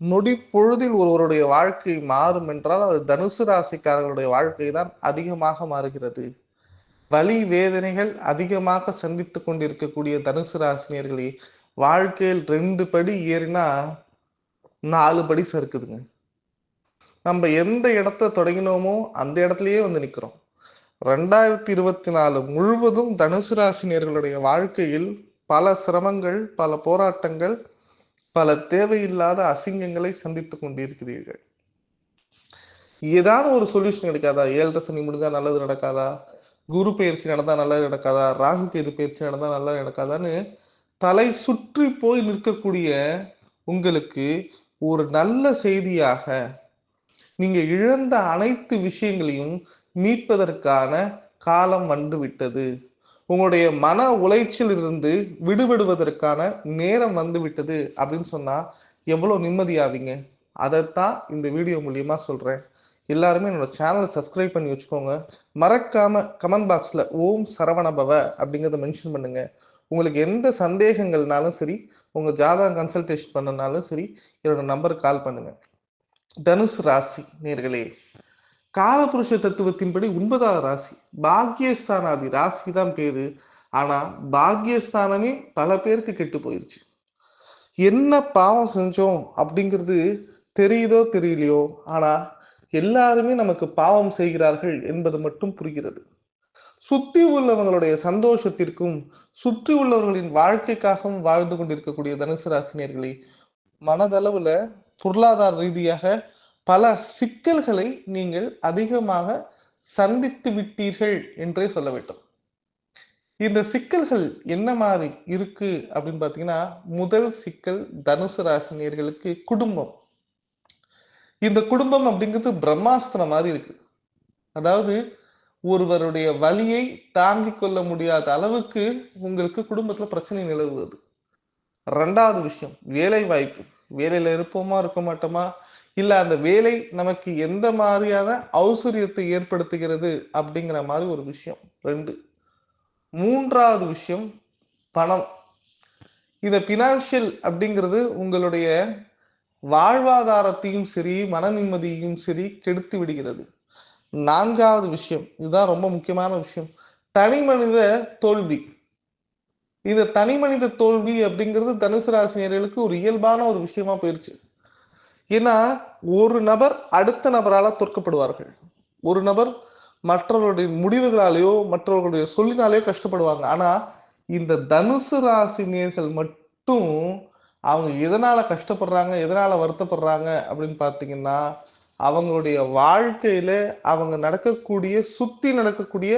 நொடி பொழுதில் ஒருவருடைய வாழ்க்கை மாறும் என்றால் அது தனுசு ராசிக்காரர்களுடைய வாழ்க்கை தான் அதிகமாக மாறுகிறது. வலி வேதனைகள் அதிகமாக சந்தித்து கொண்டிருக்கக்கூடிய தனுசு ராசினியர்களே வாழ்க்கையில் ரெண்டு படி ஏறினா நாலு படி சறுக்குதுங்க. நம்ம எந்த இடத்த தொடங்கினோமோ அந்த இடத்துலயே வந்து நிற்கிறோம் ரெண்டாயிரத்தி இருபத்தி நாலு முழுவதும் தனுசு ராசினியர்களுடைய வாழ்க்கையில் பல சிரமங்கள் பல போராட்டங்கள் பல தேவையில்லாத அசிங்கங்களை சந்தித்துக் கொண்டிருக்கிறீர்கள். ஏதாவது ஒரு சொல்யூஷன் கிடைக்காதா? ஏழரை சனி முடிஞ்சா நல்லது நடக்காதா? குரு பயிற்சி நடந்தா நல்லது நடக்காதா? ராகு கேது பயிற்சி நடந்தா நல்லது நடக்காதான்னு தலை சுற்றி போய் நிற்கக்கூடிய உங்களுக்கு ஒரு நல்ல செய்தியாக நீங்க இழந்த அனைத்து விஷயங்களையும் மீட்பதற்கான காலம் வந்து விட்டது உங்களுடைய மன உளைச்சல் இருந்து விடுபடுவதற்கான நேரம் வந்து விட்டது அப்படின்னு சொன்னா எவ்வளோ நிம்மதியாவீங்க? அதைத்தான் இந்த வீடியோ மூலியமா சொல்றேன். எல்லாருமே என்னோட சேனலை சப்ஸ்கிரைப் பண்ணி வச்சுக்கோங்க. மறக்காம கமெண்ட் பாக்ஸ்ல ஓம் சரவணபவ அப்படிங்கிறத மென்ஷன் பண்ணுங்க. உங்களுக்கு எந்த சந்தேகங்கள்னாலும் சரி உங்க ஜாதகம் கன்சல்டேஷன் பண்ணனாலும் சரி என்னோட நம்பருக்கு கால் பண்ணுங்க. தனுசு ராசி நேர்களே காலபுருஷ தத்துவத்தின்படி ஒன்பதாவது ராசி. பாக்யஸ்தானாதி ராசி தான் பேரு. ஆனா பாக்யஸ்தானமே பல பேருக்கு கெட்டு போயிருச்சு. என்ன பாவம் செஞ்சோம் அப்படிங்கிறது தெரியுதோ தெரியலையோ? ஆனா எல்லாருமே நமக்கு பாவம் செய்கிறார்கள் என்பது மட்டும் புரிகிறது. சுத்தி உள்ளவங்களுடைய சந்தோஷத்திற்கும் சுற்றி உள்ளவர்களின் வாழ்க்கைக்காகவும் வாழ்ந்து கொண்டிருக்கக்கூடிய தனுசு ராசினியர்களே மனதளவுல பொருளாதார ரீதியாக பல சிக்கல்களை நீங்கள் அதிகமாக சந்தித்து விட்டீர்கள் என்றே சொல்ல வேண்டும். இந்த சிக்கல்கள் என்ன மாதிரி இருக்கு அப்படின்னு பாத்தீங்கன்னா முதல் சிக்கல் தனுசு ராசினியர்களுக்கு குடும்பம். இந்த குடும்பம் அப்படிங்கிறது பிரம்மாஸ்திரம் மாதிரி இருக்கு. அதாவது ஒருவருடைய வழியை தாங்கிக் கொள்ள முடியாத அளவுக்கு உங்களுக்கு குடும்பத்துல பிரச்சனை நிலவுவது. ரெண்டாவது விஷயம் வேலை வாய்ப்பு வேலையில இருப்போமா இருக்க மாட்டோமா? இல்ல அந்த வேலை நமக்கு எந்த மாதிரியான ஔசரியத்தை ஏற்படுத்துகிறது அப்படிங்கிற மாதிரி ஒரு விஷயம். ரெண்டு. மூன்றாவது விஷயம் பணம். இந்த பினான்சியல் அப்படிங்கிறது உங்களுடைய வாழ்வாதாரத்தையும் சரி மன நிம்மதியையும் சரி கெடுத்து விடுகிறது. நான்காவது விஷயம் இதுதான் ரொம்ப முக்கியமான விஷயம். தனி மனித தோல்வி. இந்த தனி மனித தோல்வி அப்படிங்கிறது தனுசு ராசினியர்களுக்கு ஒரு இயல்பான ஒரு விஷயமா போயிருச்சு. ஏன்னா ஒரு நபர் அடுத்த நபரால் தோற்கப்படுவார்கள் ஒரு நபர் மற்றவர்களுடைய முடிவுகளாலேயோ மற்றவர்களுடைய சொல்லினாலேயோ கஷ்டப்படுவாங்க. ஆனா இந்த தனுசு ராசினியர்கள் மட்டும் அவங்க எதனால கஷ்டப்படுறாங்க எதனால வருத்தப்படுறாங்க அப்படின்னு பார்த்தீங்கன்னா அவங்களுடைய வாழ்க்கையில அவங்க நடக்கக்கூடிய சுத்தி நடக்கக்கூடிய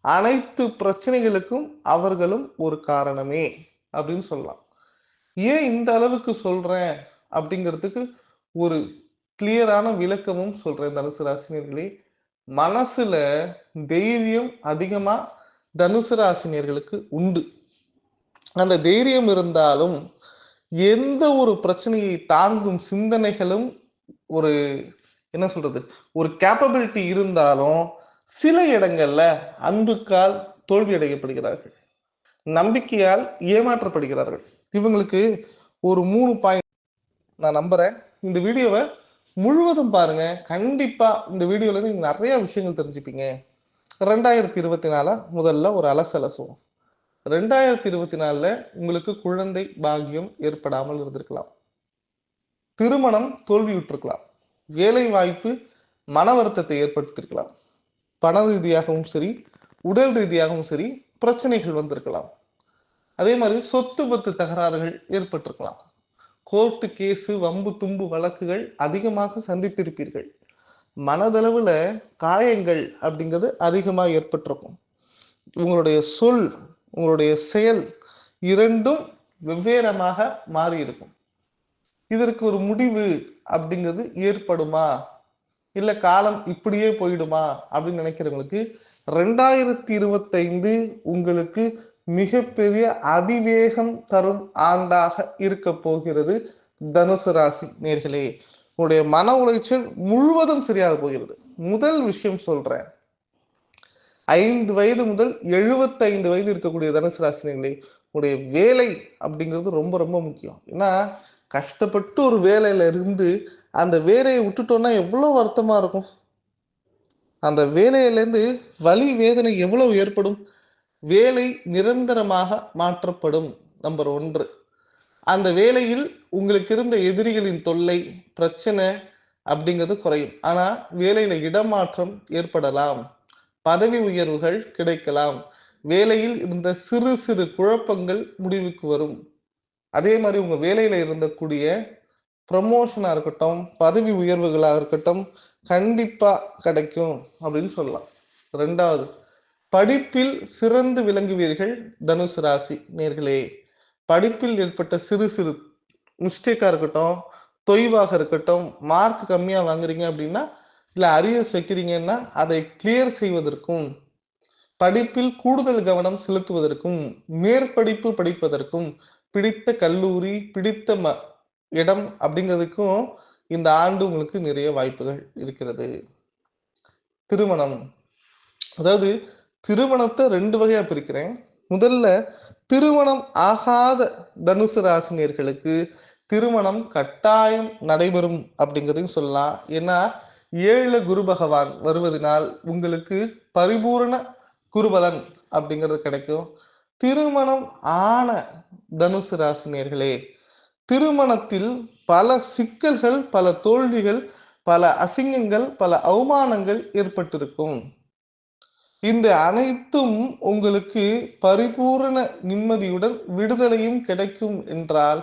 அனைத்து பிரச்சனைகளுக்கும் அவர்களும் ஒரு காரணமே அப்படின்னு சொல்லலாம். ஏன் இந்த அளவுக்கு சொல்றேன் அப்படிங்கிறதுக்கு ஒரு கிளியரான விளக்கமும் சொல்றேன் தனுசு ராசினியர்களே. மனசுல தைரியம் அதிகமா தனுசு ராசினியர்களுக்கு உண்டு. அந்த தைரியம் இருந்தாலும் எந்த ஒரு பிரச்சனையை தாங்கும் சிந்தனைகளும் ஒரு என்ன சொல்றது ஒரு கேப்பபிலிட்டி இருந்தாலும் சில இடங்கள்ல அன்புக்கால் தோல்வி அடையப்படுகிறார்கள் நம்பிக்கையால் ஏமாற்றப்படுகிறார்கள். இவங்களுக்கு ஒரு மூணு பாயிண்ட் நான் நம்புறேன். இந்த வீடியோவை முழுவதும் பாருங்க. கண்டிப்பா இந்த வீடியோல இருந்து நிறைய விஷயங்கள் தெரிஞ்சுப்பீங்க. ரெண்டாயிரத்தி இருபத்தி நாலு முதல்ல ஒரு அலசலசுவோம் ரெண்டாயிரத்தி இருபத்தி நாலுல உங்களுக்கு குழந்தை பாக்கியம் ஏற்படாமல் இருந்திருக்கலாம். திருமணம் தோல்வியுற்றிருக்கலாம். வேலை வாய்ப்பு மன வருத்தத்தை ஏற்படுத்தியிருக்கலாம் பண ரீதியாகவும் சரி உடல் ரீதியாகவும் சரி பிரச்சனைகள் வந்திருக்கலாம். அதே மாதிரி சொத்து பத்து தகராறுகள் ஏற்பட்டிருக்கலாம். கோர்ட்டு கேஸு வம்பு தும்பு வழக்குகள் அதிகமாக சந்தித்திருப்பீர்கள். மனதளவில் காயங்கள் அப்படிங்கிறது அதிகமாக ஏற்பட்டிருக்கும். உங்களுடைய சொல் உங்களுடைய செயல் இரண்டும் வெவ்வேறமாக மாறி இருக்கும் இதற்கு ஒரு முடிவு அப்படிங்கிறது ஏற்படுமா? இல்லை காலம் இப்படியே போயிடுமா? அப்படின்னு நினைக்கிறவங்களுக்கு ரெண்டாயிரத்தி இருபத்தைந்து உங்களுக்கு மிகப்பெரிய அதிவேகம் தரும் ஆண்டாக இருக்க போகிறது தனுசு ராசி நேர்களே. உங்களுடைய மன உளைச்சல் முழுவதும் சரியாக போகிறது. முதல் விஷயம் சொல்றேன். ஐந்து வயது முதல் எழுபத்தைந்து வயது இருக்கக்கூடிய தனுசு ராசினிகளே உங்களுடைய வேலை அப்படிங்கிறது ரொம்ப ரொம்ப முக்கியம். ஏன்னா கஷ்டப்பட்டு ஒரு வேலையில இருந்து அந்த வேலையை விட்டுட்டோம்னா எவ்வளவு வருத்தமா இருக்கும். அந்த வேலையிலேருந்து வலி வேதனை எவ்வளவு ஏற்படும். வேலை நிரந்தரமாக மாற்றப்படும். நம்பர் ஒன்று. அந்த வேலையில் உங்களுக்கு இருந்த எதிரிகளின் தொல்லை பிரச்சனை அப்படிங்கிறது குறையும். ஆனால் வேலையில இடமாற்றம் ஏற்படலாம். பதவி உயர்வுகள் கிடைக்கலாம். வேலையில் இருந்த சிறு சிறு குழப்பங்கள் முடிவுக்கு வரும். அதே மாதிரி உங்க வேலையில இருந்தக்கூடிய ப்ரமோஷனா இருக்கட்டும் பதவி உயர்வுகளாக இருக்கட்டும் கண்டிப்பா கிடைக்கும் அப்படின்னு சொல்லலாம். ரெண்டாவது படிப்பில் சிறந்து விளங்குவீர்கள் தனுசு ராசி நேர்களே. படிப்பில் ஏற்பட்ட சிறு சிறு மிஸ்டேக்காக இருக்கட்டும் தொய்வாக இருக்கட்டும் மார்க் கம்மியாக வாங்குறீங்க அப்படின்னா இல்லை அரியர்ஸ் வைக்கிறீங்கன்னா அதை கிளியர் செய்வதற்கும் படிப்பில் கூடுதல் கவனம் செலுத்துவதற்கும் மேற்படிப்பு படிப்பதற்கும் பிடித்த கல்லூரி பிடித்த ம இடம் அப்படிங்கிறதுக்கும் இந்த ஆண்டு உங்களுக்கு நிறைய வாய்ப்புகள் இருக்கிறது. திருமணம். அதாவது திருமணத்தை ரெண்டு வகையா பிரிக்கிறேன். முதல்ல திருமணம் ஆகாத தனுசு ராசினியர்களுக்கு திருமணம் கட்டாயம் நடைபெறும் அப்படிங்கிறதையும் சொல்லலாம். ஏன்னா ஏழு குரு பகவான் வருவதனால் உங்களுக்கு பரிபூரண குருபலன் அப்படிங்கிறது கிடைக்கும். திருமணம் ஆன தனுசு ராசினியர்களே திருமணத்தில் பல சிக்கல்கள் பல தோல்விகள் பல அசிங்கங்கள் பல அவமானங்கள் ஏற்பட்டிருக்கும். இந்த அனைத்தும் உங்களுக்கு பரிபூரண நிம்மதியுடன் விடுதலையும் கிடைக்கும் என்றால்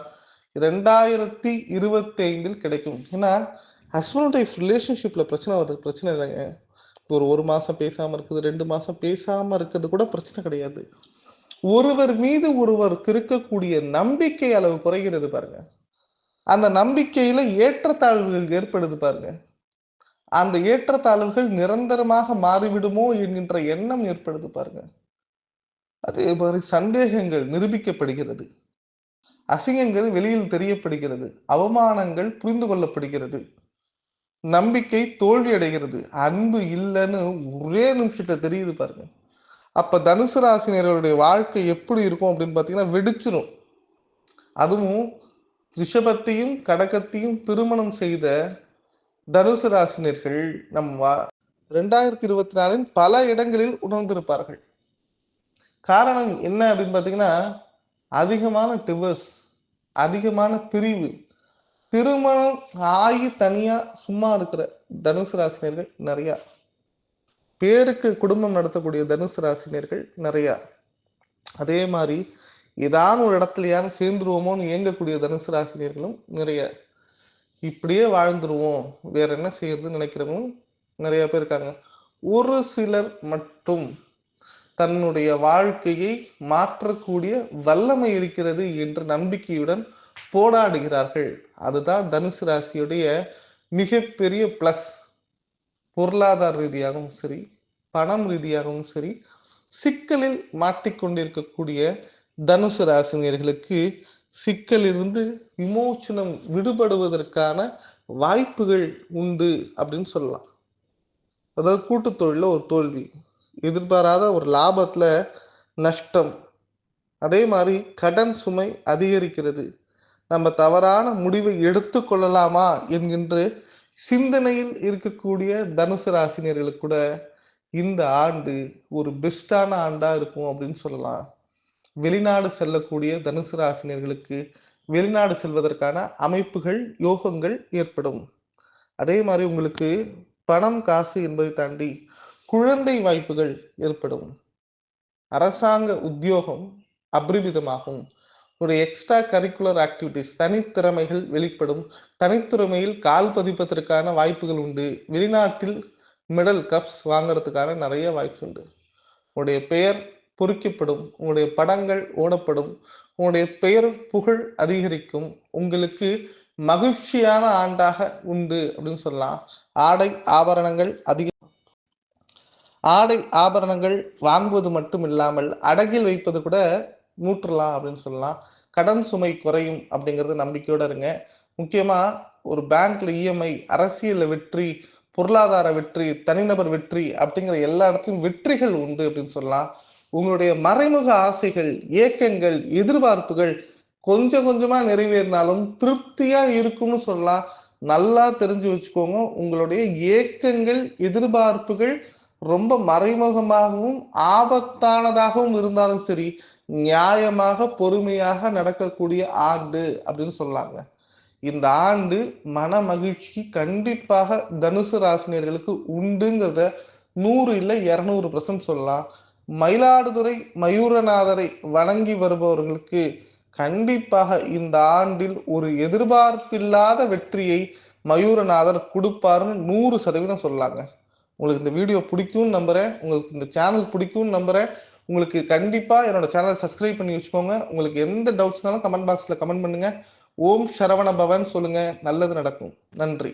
ரெண்டாயிரத்தி இருபத்தி ஐந்தில் கிடைக்கும். ஏன்னா ஹஸ்பண்ட் ஒய்ஃப் ரிலேஷன்ஷிப்ல பிரச்சனை வருது. பிரச்சனை இல்லைங்க ஒரு ஒரு மாசம் பேசாம இருக்குது ரெண்டு மாசம் பேசாம இருக்கிறது கூட பிரச்சனை கிடையாது. ஒருவர் மீது ஒருவருக்கு இருக்கக்கூடிய நம்பிக்கை அளவு குறைகிறது பாருங்க. அந்த நம்பிக்கையில ஏற்றத்தாழ்வுகள் ஏற்படுது பாருங்க. அந்த ஏற்றத்தாழ்வுகள் நிரந்தரமாக மாறிவிடுமோ என்கின்ற எண்ணம் ஏற்படுது பாருங்க. அதே மாதிரி சந்தேகங்கள் நிரூபிக்கப்படுகிறது. அசிங்கங்கள் வெளியில் தெரியப்படுகிறது. அவமானங்கள் புரிந்து கொள்ளப்படுகிறது. நம்பிக்கை தோல்வி அடைகிறது அன்பு இல்லைன்னு ஒரே நிமிஷத்துல தெரியுது பாருங்க. அப்ப தனுசு ராசினியர்களுடைய வாழ்க்கை எப்படி இருக்கும் அப்படின்னு பாத்தீங்கன்னா வெடிச்சிடும் அதுவும் ரிஷபத்தையும் கடகத்தையும் திருமணம் செய்த தனுசு ராசினியர்கள் வா ரெண்டாயிரத்தி இருபத்தி நாலின் பல இடங்களில் உணர்ந்திருப்பார்கள். காரணம் என்ன அப்படின்னு பார்த்தீங்கன்னா அதிகமான டிவர்ஸ் அதிகமான பிரிவு திருமணம் ஆகி தனியா சும்மா இருக்கிற தனுசு ராசினியர்கள் நிறையா. பேருக்கு குடும்பம் நடத்தக்கூடிய தனுசு ராசினியர்கள் நிறையா. அதே மாதிரி ஏதாவது ஒரு இடத்துலையான சேர்ந்துருவோமோன்னு இயங்கக்கூடிய தனுசு ராசினியர்களும் நிறைய. இப்படியே வாழ்ந்துருவோம். வேற என்ன செய்யறதுன்னு நினைக்கிறவங்க நிறைய பேர் இருக்காங்க. ஒரு சிலர் மட்டும் தன்னுடைய வாழ்க்கையை மாற்றக்கூடிய வல்லமை இருக்கிறது என்ற நம்பிக்கையுடன் போராடுகிறார்கள். அதுதான் தனுசு ராசியுடைய மிகப்பெரிய பிளஸ் பொருளாதார ரீதியாகவும் சரி பணம் ரீதியாகவும் சரி சிக்கலில் மாட்டிக்கொண்டிருக்கக்கூடிய தனுசு ராசினியர்களுக்கு சிக்கலிருந்து விமோச்சனம் விடுபடுவதற்கான வாய்ப்புகள் உண்டு அப்படின்னு சொல்லலாம். அதாவது கூட்டு தொழிலில் ஒரு தோல்வி எதிர்பாராத ஒரு லாபத்தில் நஷ்டம் அதே மாதிரி கடன் சுமை அதிகரிக்கிறது. நம்ம தவறான முடிவை எடுத்து கொள்ளலாமா என்கின்ற சிந்தனையில் இருக்கக்கூடிய தனுசு ராசினியர்களுக்கு கூட இந்த ஆண்டு ஒரு பெஸ்டான ஆண்டாக இருக்கும் அப்படின்னு சொல்லலாம். வெளிநாடு செல்லக்கூடிய தனுசு ராசினியர்களுக்கு வெளிநாடு செல்வதற்கான அமைப்புகள் யோகங்கள் ஏற்படும். அதே மாதிரி உங்களுக்கு பணம் காசு என்பதை தாண்டி குழந்தை வாய்ப்புகள் ஏற்படும். அரசாங்க உத்தியோகம் அபரிமிதமாகும். ஒரு எக்ஸ்ட்ரா கரிக்குலர் ஆக்டிவிட்டிஸ் தனித்திறமைகள் வெளிப்படும். தனித்திறமையில் கால் பதிப்பதற்கான வாய்ப்புகள் உண்டு. வெளிநாட்டில் மெடல் கப்ஸ் வாங்குறதுக்கான நிறைய வாய்ப்பு உண்டு உங்களுடைய பெயர் பொறிக்கப்படும் உங்களுடைய படங்கள் ஓடப்படும் உங்களுடைய பெயர் புகழ் அதிகரிக்கும் உங்களுக்கு மகிழ்ச்சியான ஆண்டாக உண்டு அப்படின்னு சொல்லலாம். ஆடை ஆபரணங்கள் அதிக ஆடை ஆபரணங்கள் வாங்குவது மட்டும் இல்லாமல் அடகில் வைப்பது கூட நூற்றலாம் அப்படின்னு சொல்லலாம். கடன் சுமை குறையும் அப்படிங்கிறது நம்பிக்கையோட இருங்க. முக்கியமா ஒரு பேங்க்ல இஎம்ஐ அரசியல் வெற்றி பொருளாதார வெற்றி தனிநபர் வெற்றி அப்படிங்கிற எல்லா இடத்துலையும் வெற்றிகள் உண்டு அப்படின்னு சொல்லலாம். உங்களுடைய மறைமுக ஆசைகள் ஏக்கங்கள் எதிர்பார்ப்புகள் கொஞ்சம் கொஞ்சமா நிறைவேறினாலும் திருப்தியா இருக்கும்னு சொல்லலாம் நல்லா தெரிஞ்சு வச்சுக்கோங்க. உங்களுடைய ஏக்கங்கள் எதிர்பார்ப்புகள் ரொம்ப மறைமுகமாகவும் ஆபத்தானதாகவும் இருந்தாலும் சரி நியாயமாக பொறுமையாக நடக்கக்கூடிய ஆண்டு அப்படின்னு சொல்லலாங்க. இந்த ஆண்டு மன மகிழ்ச்சி கண்டிப்பாக தனுசு ராசினியர்களுக்கு உண்டுங்கிறத நூறு இல்லை இரநூறு பர்சன்ட் சொல்லலாம். மயிலாடுதுறை மயூரநாதரை வணங்கி வருபவர்களுக்கு கண்டிப்பாக இந்த ஆண்டில் ஒரு எதிர்பார்ப்பில்லாத வெற்றியை மயூரநாதர் கொடுப்பாருன்னு நூறு சதவீதம் சொல்லலாங்க உங்களுக்கு இந்த வீடியோ பிடிக்கும்னு நம்புறேன். உங்களுக்கு இந்த சேனல் பிடிக்கும்னு நம்புறேன். உங்களுக்கு கண்டிப்பா என்னோட சேனலை சப்ஸ்கிரைப் பண்ணி வச்சுக்கோங்க. உங்களுக்கு எந்த டவுட்ஸ்னாலும் கமெண்ட் பாக்ஸ்ல கமெண்ட் பண்ணுங்க. ஓம் சரவண பவன் சொல்லுங்க. நல்லது நடக்கும். நன்றி.